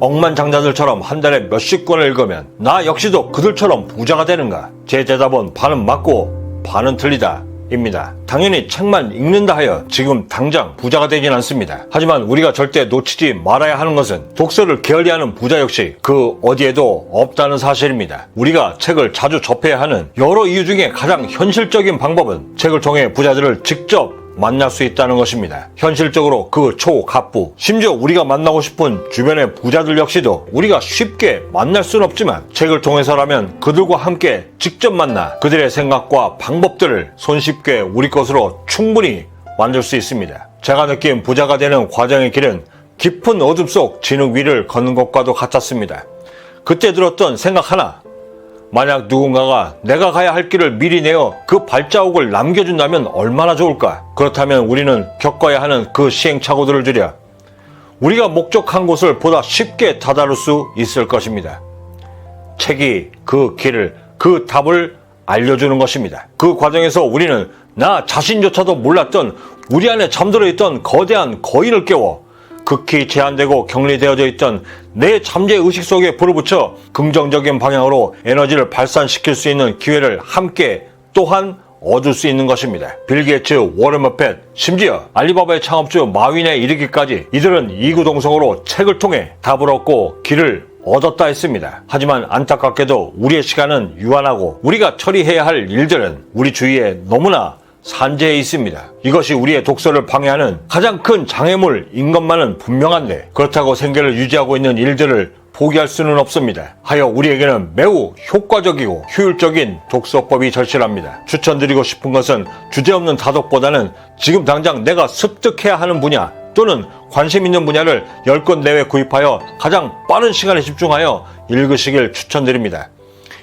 억만장자들처럼 한 달에 몇십 권을 읽으면 나 역시도 그들처럼 부자가 되는가? 제 대답은 반은 맞고 반은 틀리다. 입니다. 당연히 책만 읽는다 하여 지금 당장 부자가 되진 않습니다. 하지만 우리가 절대 놓치지 말아야 하는 것은 독서를 게을리하는 부자 역시 그 어디에도 없다는 사실입니다. 우리가 책을 자주 접해야 하는 여러 이유 중에 가장 현실적인 방법은 책을 통해 부자들을 직접 만날 수 있다는 것입니다. 현실적으로 그 초갑부, 심지어 우리가 만나고 싶은 주변의 부자들 역시도 우리가 쉽게 만날 수는 없지만 책을 통해서라면 그들과 함께 직접 만나 그들의 생각과 방법들을 손쉽게 우리 것으로 충분히 만들 수 있습니다. 제가 느낀 부자가 되는 과정의 길은 깊은 어둠 속 진흙 위를 걷는 것과도 같았습니다. 그때 들었던 생각 하나, 만약 누군가가 내가 가야 할 길을 미리 내어 그 발자국을 남겨준다면 얼마나 좋을까? 그렇다면 우리는 겪어야 하는 그 시행착오들을 줄여 우리가 목적한 곳을 보다 쉽게 다다를 수 있을 것입니다. 책이 그 길을, 그 답을 알려주는 것입니다. 그 과정에서 우리는 나 자신조차도 몰랐던 우리 안에 잠들어 있던 거대한 거인을 깨워 극히 제한되고 격리되어져 있던 내 잠재 의식 속에 불을 붙여 긍정적인 방향으로 에너지를 발산시킬 수 있는 기회를 함께 또한 얻을 수 있는 것입니다. 빌 게이츠, 워런 버펫, 심지어 알리바바의 창업주 마윈에 이르기까지 이들은 이구동성으로 책을 통해 답을 얻고 길을 얻었다 했습니다. 하지만 안타깝게도 우리의 시간은 유한하고 우리가 처리해야 할 일들은 우리 주위에 너무나 산재해 있습니다. 이것이 우리의 독서를 방해하는 가장 큰 장애물인 것만은 분명한데 그렇다고 생계를 유지하고 있는 일들을 포기할 수는 없습니다. 하여 우리에게는 매우 효과적이고 효율적인 독서법이 절실합니다. 추천드리고 싶은 것은 주제없는 다독보다는 지금 당장 내가 습득해야 하는 분야 또는 관심 있는 분야를 10권 내외 구입하여 가장 빠른 시간에 집중하여 읽으시길 추천드립니다.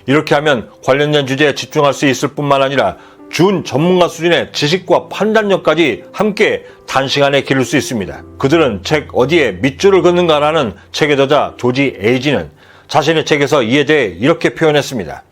이렇게 하면 관련된 주제에 집중할 수 있을 뿐만 아니라 준 전문가 수준의 지식과 판단력까지 함께 단시간에 기를 수 있습니다. 그들은 책 어디에 밑줄을 긋는가라는 책의 저자 조지 에이지는 자신의 책에서 이에 대해 이렇게 표현했습니다.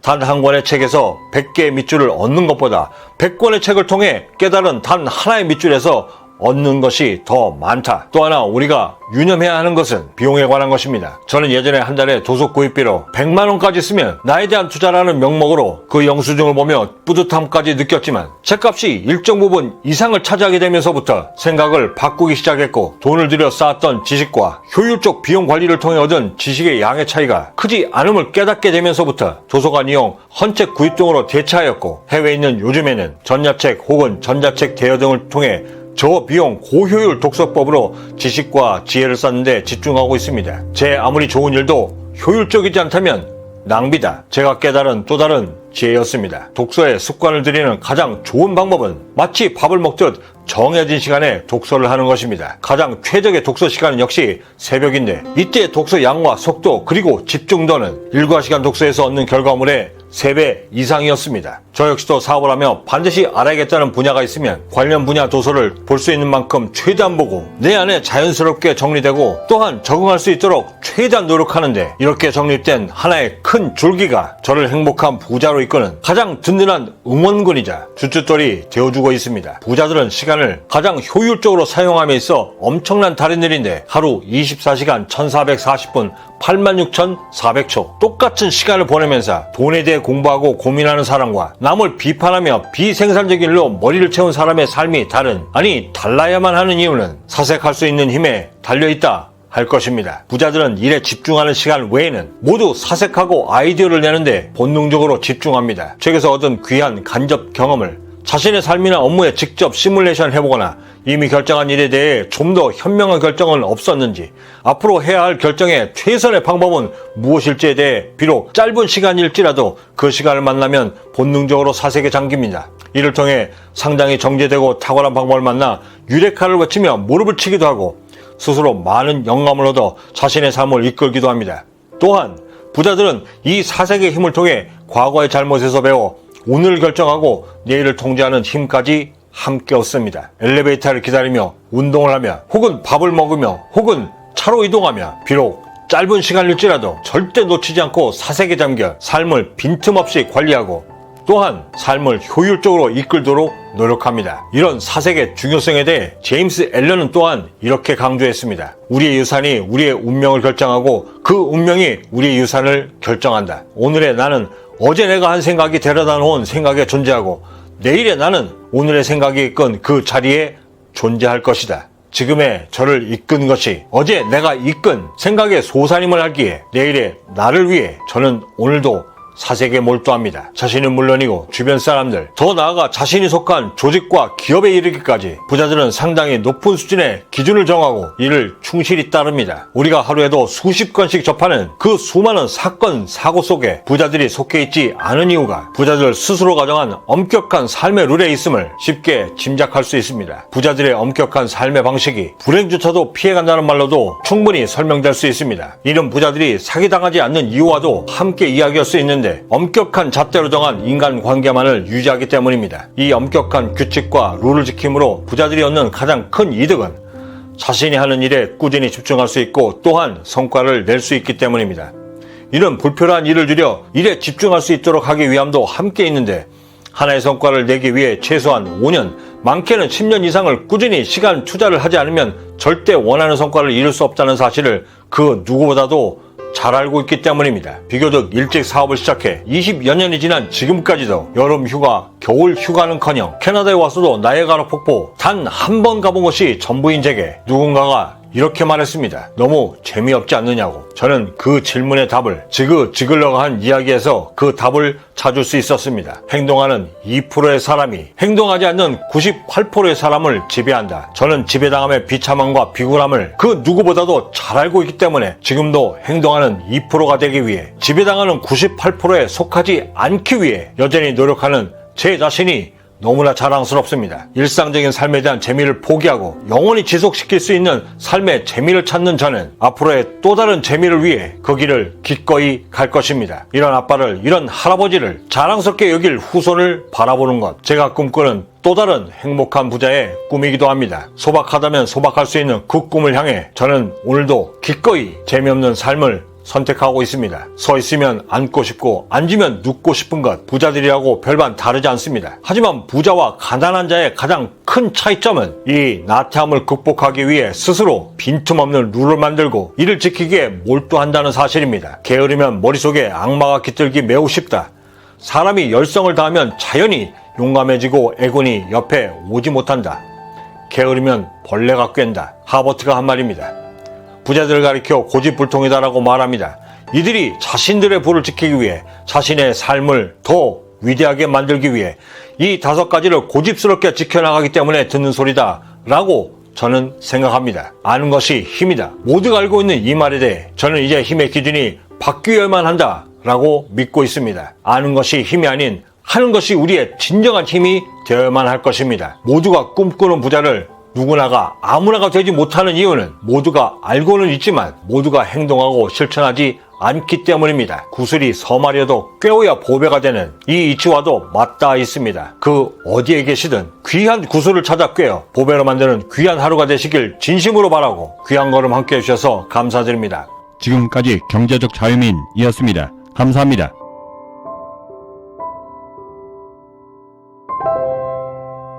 단 한 권의 책에서 100개의 밑줄을 얻는 것보다 100권의 책을 통해 깨달은 단 하나의 밑줄에서 얻는 것이 더 많다. 또 하나 우리가 유념해야 하는 것은 비용에 관한 것입니다. 저는 예전에 한 달에 도서 구입비로 100만 원까지 쓰면 나에 대한 투자라는 명목으로 그 영수증을 보며 뿌듯함까지 느꼈지만 책값이 일정 부분 이상을 차지하게 되면서부터 생각을 바꾸기 시작했고 돈을 들여 쌓았던 지식과 효율적 비용 관리를 통해 얻은 지식의 양의 차이가 크지 않음을 깨닫게 되면서부터 도서관 이용, 헌책 구입 등으로 대체하였고 해외에 있는 요즘에는 전야책 혹은 전자책 대여 등을 통해 저비용 고효율 독서법으로 지식과 지혜를 쌓는데 집중하고 있습니다. 제 아무리 좋은 일도 효율적이지 않다면 낭비다. 제가 깨달은 또 다른 지혜였습니다. 독서에 습관을 들이는 가장 좋은 방법은 마치 밥을 먹듯 정해진 시간에 독서를 하는 것입니다. 가장 최적의 독서 시간은 역시 새벽인데 이때 독서 양과 속도 그리고 집중도는 일과 시간 독서에서 얻는 결과물의 3배 이상이었습니다. 저 역시도 사업을 하며 반드시 알아야겠다는 분야가 있으면 관련 분야 도서를 볼 수 있는 만큼 최대한 보고 내 안에 자연스럽게 정리되고 또한 적응할 수 있도록 최대한 노력하는데 이렇게 정립된 하나의 큰 줄기가 저를 행복한 부자로 이끄는 가장 든든한 응원군이자 주춧돌이 되어주고 있습니다. 부자들은 시간을 가장 효율적으로 사용함에 있어 엄청난 일인데 하루 24시간 1440분 86,400초 똑같은 시간을 보내면서 돈에 대해 공부하고 고민하는 사람과 남을 비판하며 비생산적인 일로 머리를 채운 사람의 삶이 다른 아니 달라야만 하는 이유는 사색할 수 있는 힘에 달려있다 할 것입니다. 부자들은 일에 집중하는 시간 외에는 모두 사색하고 아이디어를 내는데 본능적으로 집중합니다. 책에서 얻은 귀한 간접 경험을 자신의 삶이나 업무에 직접 시뮬레이션 해보거나 이미 결정한 일에 대해 좀 더 현명한 결정은 없었는지 앞으로 해야 할 결정의 최선의 방법은 무엇일지에 대해 비록 짧은 시간일지라도 그 시간을 만나면 본능적으로 사색에 잠깁니다. 이를 통해 상당히 정제되고 탁월한 방법을 만나 유레카를 외치며 무릎을 치기도 하고 스스로 많은 영감을 얻어 자신의 삶을 이끌기도 합니다. 또한 부자들은 이 사색의 힘을 통해 과거의 잘못에서 배워 오늘 결정하고 내일을 통제하는 힘까지 함께 얻습니다. 엘리베이터를 기다리며 운동을 하며 혹은 밥을 먹으며 혹은 차로 이동하며 비록 짧은 시간일지라도 절대 놓치지 않고 사색에 잠겨 삶을 빈틈없이 관리하고 또한 삶을 효율적으로 이끌도록 노력합니다. 이런 사색의 중요성에 대해 제임스 앨런은 또한 이렇게 강조했습니다. 우리의 유산이 우리의 운명을 결정하고 그 운명이 우리의 유산을 결정한다. 오늘의 나는 어제 내가 한 생각이 데려다 놓은 생각에 존재하고 내일의 나는 오늘의 생각이 이끈 그 자리에 존재할 것이다. 지금의 저를 이끈 것이 어제 내가 이끈 생각의 소사님을 하기에 내일의 나를 위해 저는 오늘도 사색에 몰두합니다. 자신은 물론이고 주변 사람들, 더 나아가 자신이 속한 조직과 기업에 이르기까지 부자들은 상당히 높은 수준의 기준을 정하고 이를 충실히 따릅니다. 우리가 하루에도 수십 건씩 접하는 그 수많은 사건, 사고 속에 부자들이 속해 있지 않은 이유가 부자들 스스로 가 정한 엄격한 삶의 룰에 있음을 쉽게 짐작할 수 있습니다. 부자들의 엄격한 삶의 방식이 불행조차도 피해간다는 말로도 충분히 설명될 수 있습니다. 이런 부자들이 사기당하지 않는 이유와도 함께 이야기할 수 있는데 엄격한 잣대로 정한 인간관계만을 유지하기 때문입니다. 이 엄격한 규칙과 룰을 지킴으로 부자들이 얻는 가장 큰 이득은 자신이 하는 일에 꾸준히 집중할 수 있고 또한 성과를 낼 수 있기 때문입니다. 이런 불필요한 일을 줄여 일에 집중할 수 있도록 하기 위함도 함께 있는데 하나의 성과를 내기 위해 최소한 5년, 많게는 10년 이상을 꾸준히 시간 투자를 하지 않으면 절대 원하는 성과를 이룰 수 없다는 사실을 그 누구보다도 잘 알고 있기 때문입니다. 비교적 일찍 사업을 시작해 20여 년이 지난 지금까지도 여름 휴가, 겨울 휴가는커녕 캐나다에 와서도 나이아가라 폭포 단 한 번 가본 것이 전부인 제게 누군가가 이렇게 말했습니다. 너무 재미없지 않느냐고. 저는 그 질문의 답을 지그 지글러가 한 이야기에서 그 답을 찾을 수 있었습니다. 행동하는 2%의 사람이 행동하지 않는 98%의 사람을 지배한다. 저는 지배당함의 비참함과 비굴함을 그 누구보다도 잘 알고 있기 때문에 지금도 행동하는 2%가 되기 위해 지배당하는 98%에 속하지 않기 위해 여전히 노력하는 제 자신이 너무나 자랑스럽습니다. 일상적인 삶에 대한 재미를 포기하고 영원히 지속시킬 수 있는 삶의 재미를 찾는 저는 앞으로의 또 다른 재미를 위해 그 길을 기꺼이 갈 것입니다. 이런 아빠를, 이런 할아버지를 자랑스럽게 여길 후손을 바라보는 것. 제가 꿈꾸는 또 다른 행복한 부자의 꿈이기도 합니다. 소박하다면 소박할 수 있는 그 꿈을 향해 저는 오늘도 기꺼이 재미없는 삶을 선택하고 있습니다. 서 있으면 앉고 싶고 앉으면 눕고 싶은 것 부자들이라고 별반 다르지 않습니다. 하지만 부자와 가난한 자의 가장 큰 차이점은 이 나태함을 극복하기 위해 스스로 빈틈없는 룰을 만들고 이를 지키기에 몰두한다는 사실입니다. 게으르면 머릿속에 악마가 깃들기 매우 쉽다. 사람이 열성을 다하면 자연히 용감해지고 애군이 옆에 오지 못한다. 게으르면 벌레가 꿰다. 하버트가 한 말입니다. 부자들을 가리켜 고집불통이다라고 말합니다. 이들이 자신들의 부를 지키기 위해 자신의 삶을 더 위대하게 만들기 위해 이 다섯 가지를 고집스럽게 지켜나가기 때문에 듣는 소리다 라고 저는 생각합니다. 아는 것이 힘이다. 모두가 알고 있는 이 말에 대해 저는 이제 힘의 기준이 바뀌어야만 한다 라고 믿고 있습니다. 아는 것이 힘이 아닌 하는 것이 우리의 진정한 힘이 되어야만 할 것입니다. 모두가 꿈꾸는 부자를 누구나가 아무나가 되지 못하는 이유는 모두가 알고는 있지만 모두가 행동하고 실천하지 않기 때문입니다. 구슬이 서말이어도 꿰어야 보배가 되는 이 이치와도 맞닿아 있습니다. 그 어디에 계시든 귀한 구슬을 찾아 꿰어 보배로 만드는 귀한 하루가 되시길 진심으로 바라고 귀한 걸음 함께 해주셔서 감사드립니다. 지금까지 경제적 자유민이었습니다. 감사합니다.